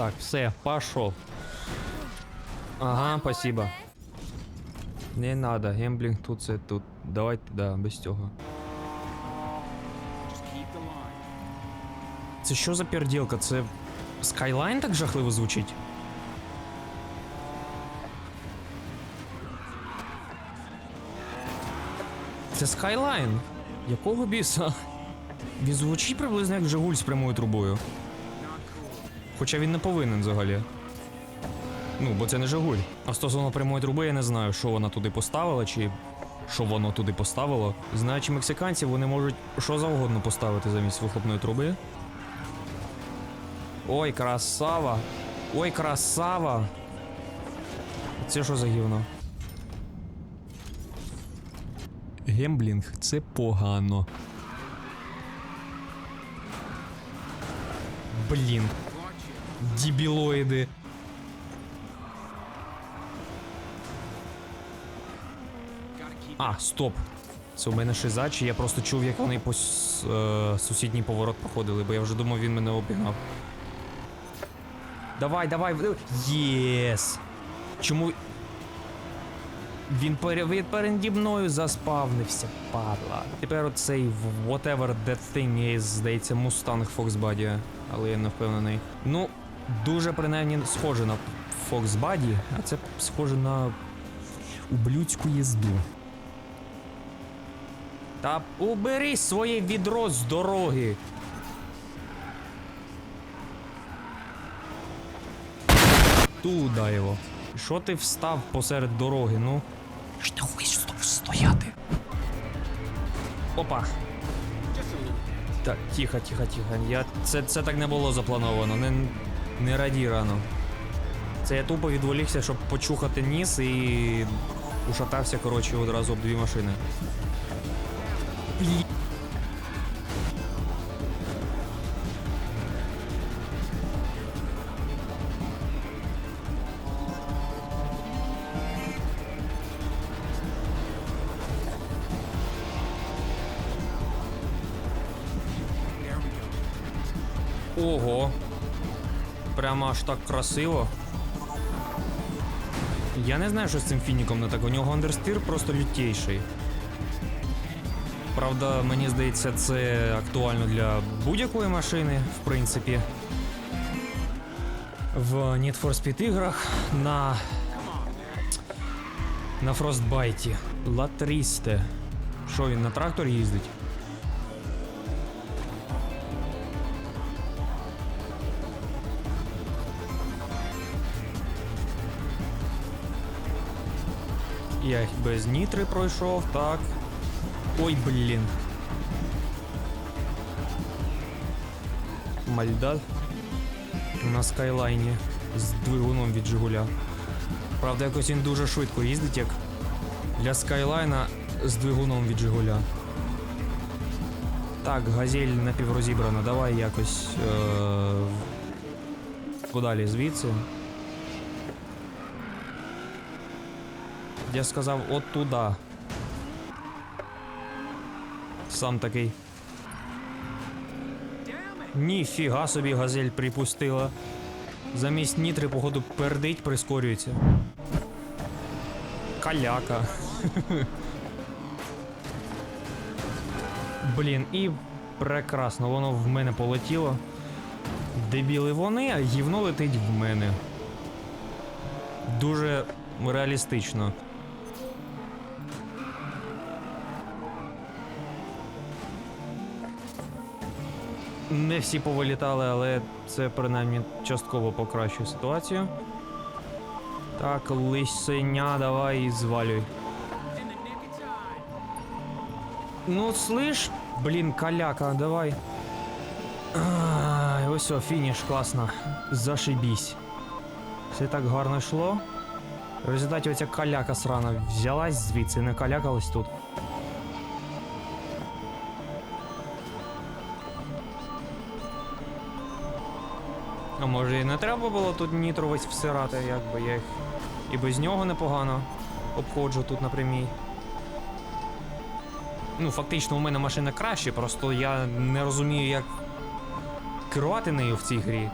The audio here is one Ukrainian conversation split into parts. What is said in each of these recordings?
Так, все, пошел. Ага, спасибо. Не надо, гемблінг тут це тут. Давайте, да, без цього. Це що за перділка? Це Skyline так жахливо звучить? Це Skyline. Якого біса? Він звучить приблизно як Жигуль з прямою трубою. Хоча він не повинен взагалі. Ну, бо це не Жигуль. А стосовно прямої труби, я не знаю, що вона туди поставила, чи що воно туди поставило. Знаючи мексиканців, вони можуть що завгодно поставити замість вихлопної труби. Ой, красава! Ой, красава! Це що за гівно? Гемблінг це погано. Блін. Дібілоїди. А, стоп. Це у мене шиза, чи я просто чув, як вони по е, сусідній поворот проходили, бо я вже думав, він мене обігнав. Давай, давай. Єс. Чому. Він пере- він переді мною заспавнився, падла. Тепер оцей whatever that thing is, здається, Mustang Fox Body, але я не впевнений. Ну, дуже принаймні схоже на Body, а це схоже на ублюдську їзду. Та убери своє відро з дороги. Туда його. Що ти встав посеред дороги, ну? Ж ти стояти. Опа. Так, тихо, тихо, тихо. Я... Це, це так не було заплановано. Не, не раді рано. Це я тупо відволікся, щоб почухати ніс і ушатався, коротше, одразу об дві машини. Ого. Прямо аж так красиво. Я не знаю, що з цим фініком не так. У нього андерстир просто лютейший. Правда, мені здається, це актуально для будь-якої машини, в принципі. В Need for Speed іграх на. На Frostbite. Латрісте. Що він на трактор їздить? Я їх без нітри пройшов, так. Ой, блін. Мальдаль. На скайлайні з двигуном від Жигуля. Правда, якось він дуже швидко їздить, як для скайлайна з двигуном від Жигуля. Так, газель напіврозібрана. Давай якось. Е- подалі звідси. Я сказав от туди. Сам такий. Ніфіга собі газель припустила. Замість нітри, походу, пердить, прискорюється. Каляка. Блін, і прекрасно, воно в мене полетіло. Дебіли вони, а гівно летить в мене. Дуже реалістично. Не всі повилітали, але це принаймні частково покращує ситуацію. Так, лисеня, давай і звалюй. Ну, слиш, блін, каляка, давай. Ай, ось о, фініш, класно. Зашибісь. Все так гарно йшло. В результаті оця каляка срана взялась звідси, не калякалась тут. А може і не треба було тут нітро весь всирати, якби я їх і без нього непогано обходжу тут напрямій. Ну, фактично, у мене машина краще, просто я не розумію, як керувати нею в цій грі.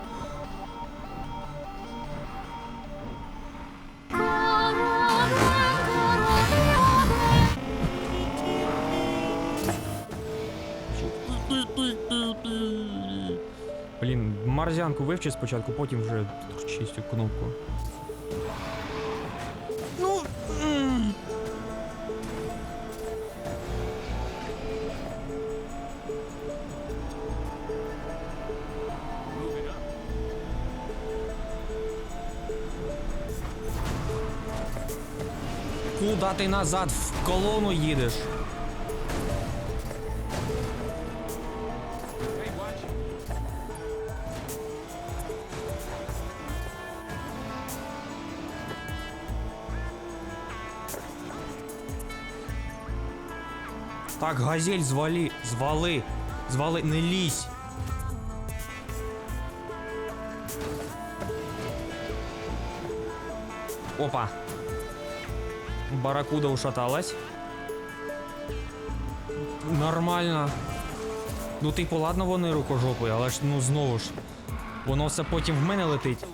Марзянку вивчи спочатку, потім вже чистю кнопку. Ну. Куда ти назад в колону їдеш? Так, газель, звали, звали, звали, не лізь. Опа. Баракуда ушаталась. Нормально. Ну, типу, ладно, вони рукожопи, але ж ну знову ж. Воно все потім в мене летить.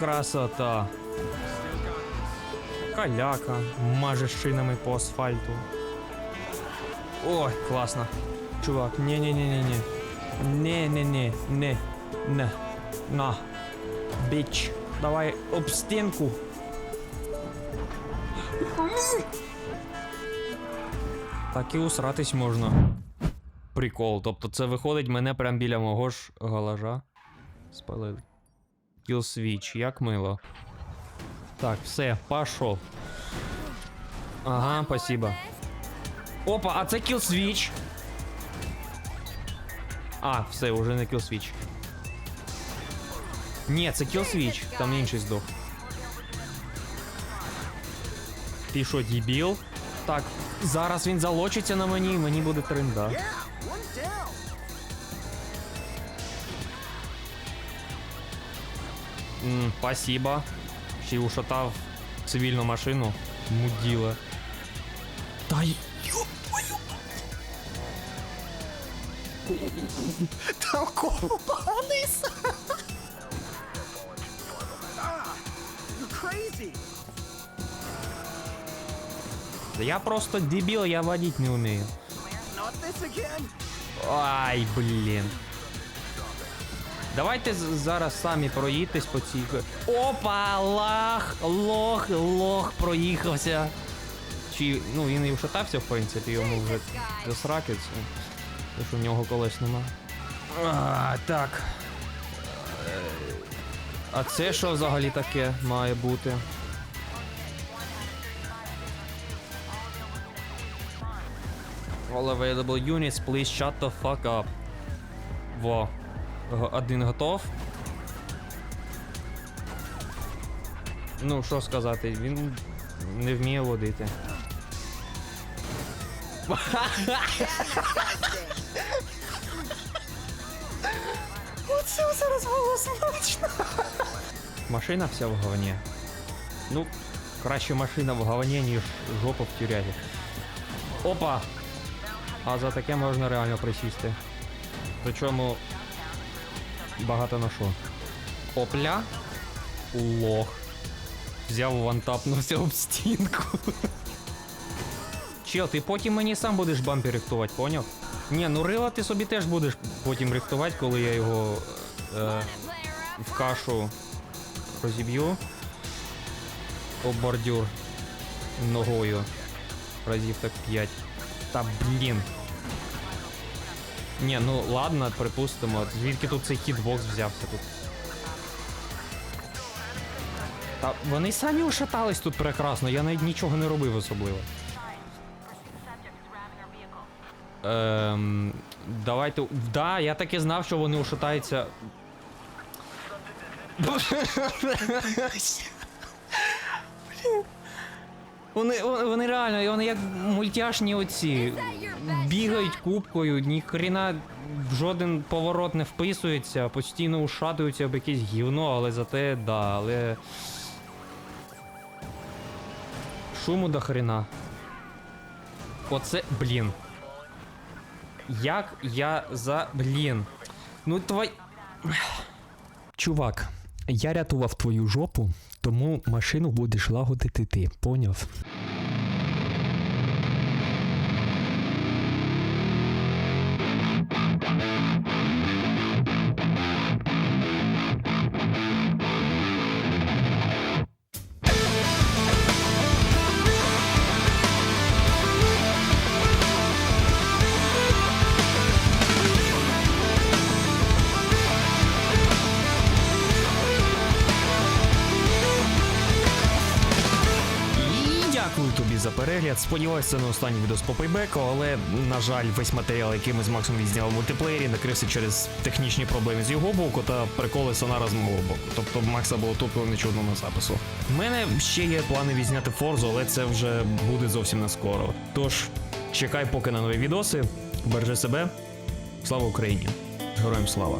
Красота. Каляка, маже шинами по асфальту. Ой, класно. Чувак, не-не-не-не-не. Не-не-не, не, не, на. Біч. Давай об стінку. Так і усратись можна. Прикол. Тобто це виходить мене прям біля мого ж галажа. Спалили. Кілсвіч, як мило. Так, все, пошов. Ага, спасибо. Опа, а це кілсвіч. А, все, уже не кілсвіч. Ні, це кілсвіч, там інший здох. Ти що, дебіл? Так, зараз він залочиться на мені, і мені буде тренда. М, спасибо. Ще й ушатав цивільну машину. Муділа. Та й... Ёб твою... Там колонис. You're crazy. Я просто дебіл, я водить не вмію. Not this again. Ай, блін. Давайте зараз самі проїдьтесь по цій. Опа! Лах! Лох! Лох проїхався. Чи, ну він і вшатався, в принципі, йому вже до сраки це. Тому що в нього колес нема. А, так. Е, А це що взагалі таке має бути? All available units, please shut the fuck up. Во. Один готов. Ну, що сказати, він не вміє водити. Оце зараз було смачно. Машина вся в говні. Ну, краще машина в говні, ніж жопа в тюрязі. Опа! А за таке можна реально присісти. Причому багато на що. Опля. Лох. Взяв вантапнувся об стінку. Чел, ти потім мені сам будеш бампер рихтувати, поняв? Ні, ну рила ти собі теж будеш потім рихтувати, коли я його е, в кашу розіб'ю. Об бордюр ногою. Разів так 5. Та блін. Ні, ну ладно, припустимо. Звідки тут цей хітбокс взявся тут? Та вони самі ушатались тут прекрасно, я навіть нічого не робив особливо. Ем, давайте. Да, я так і знав, що вони ушатаються. Вони, вони вони реально, вони як мультяшні оці. Бігають кубкою, ні хрена в жоден поворот не вписується, постійно ушатуються об якесь гівно, але зате да, але. Шуму до хрена. Оце, блін. Як я за. Блін. Ну твой. Чувак, я рятував твою жопу, Тому машину будеш лагодити ти, поняв? Перегляд. Сподіваюся, це не останній відео з Попейбеку, але на жаль, весь матеріал, який ми з Максом відзняли в мультиплеєрі, накрився через технічні проблеми з його боку та приколи Сонара з мого боку. Тобто Макса було тупо нічого на запису. У мене ще є плани відзняти Форзу, але це вже буде зовсім не скоро. Тож чекай поки на нові відоси. Бережи себе. Слава Україні! Героям слава!